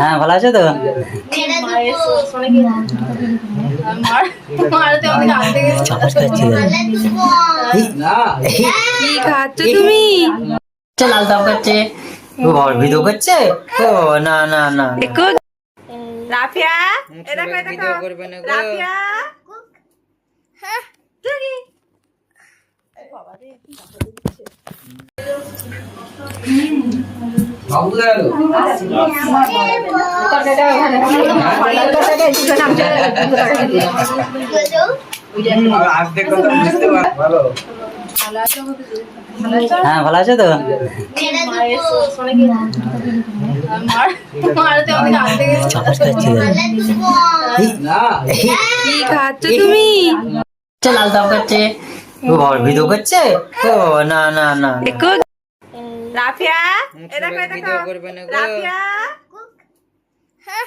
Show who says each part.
Speaker 1: হ্যাঁ ভালো আছো তো? চাপাস খাচ্ছি
Speaker 2: খাচ্ছ তুমি?
Speaker 1: লাল দাম করছে। ও ভিডিও করছে? ও না না না।
Speaker 2: রাফিয়া? এ দেখো এ দেখো। রাফিয়া? হ্যাঁ দেখি
Speaker 3: বাবু ভালো।
Speaker 1: হ্যাঁ ভালো আছো তো? ভিডিও করছে ও না না না
Speaker 2: রাফিয়া এ দেখো
Speaker 3: করবে না
Speaker 2: রাফিয়া হ্যাঁ